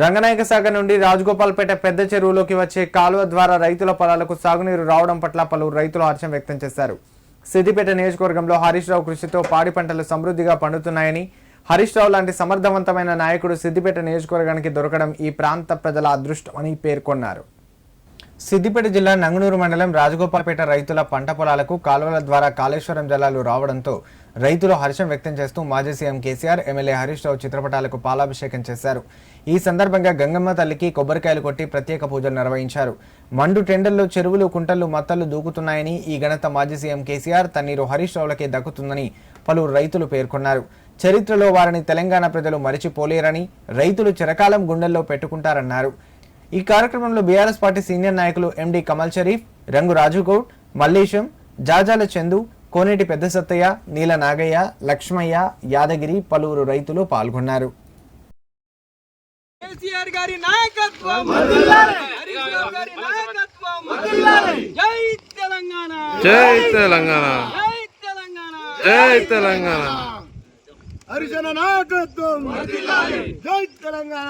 రంగనాయక సాగర్ నుండి రాజగోపాల్పేట పెద్ద చెరువులోకి వచ్చే కాలువ ద్వారా రైతుల పొలాలకు సాగునీరు రావడం పట్ల పలువురు రైతులు హర్షం వ్యక్తం చేశారు. సిద్దిపేట నియోజకవర్గంలో హరీష్ రావు కృషితో పాడి పంటలు సమృద్ధిగా పండుతున్నాయని హరీష్ రావు లాంటి సమర్థవంతమైన నాయకుడు సిద్దిపేట నియోజకవర్గానికి దొరకడం ఈ ప్రాంత ప్రజల అదృష్టమని పేర్కొన్నారు. సిద్దిపేట జిల్లా నంగునూరు మండలం రాజగోపాల్పేట రైతుల పంట పొలాలకు కాలువల ద్వారా కాళేశ్వరం జలాలు రావడంతో రైతులు హర్షం వ్యక్తం చేస్తూ మాజీ CM KCR MLA Harish Rao చిత్రపటాలకు పాలాభిషేకం చేశారు. ఈ సందర్భంగా గంగమ్మ తల్లికి కొబ్బరికాయలు కొట్టి ప్రత్యేక పూజలు నిర్వహించారు. మండు టెండర్లో చెరువులు కుంటలు మత్తలు దూకుతున్నాయని ఈ ఘనత మాజీ సీఎం కేసీఆర్ తన్నీరు హరీష్ రావులకే దక్కుతుందని పలువురు రైతులు పేర్కొన్నారు. చరిత్రలో వారిని తెలంగాణ ప్రజలు మరిచిపోలేరని రైతులు చిరకాలం గుండెల్లో పెట్టుకుంటారన్నారు. ఈ కార్యక్రమంలో బీఆర్ఎస్ పార్టీ సీనియర్ నాయకులు ఎండి కమల్ షరీఫ్ రంగు రాజుగౌడ్ మల్లేశం జాజాల చందు కోనేటి పెద్ద సత్తయ్య నీల నాగయ్య లక్ష్మయ్య యాదగిరి పలువురు రైతులు పాల్గొన్నారు. కేసీఆర్ గారి నాయకత్వం! గారి జై తెలంగాణ! జై తెలంగాణ! జై తెలంగాణ! జై తెలంగాణ! హరిజన నాయకత్వం! జై తెలంగాణ!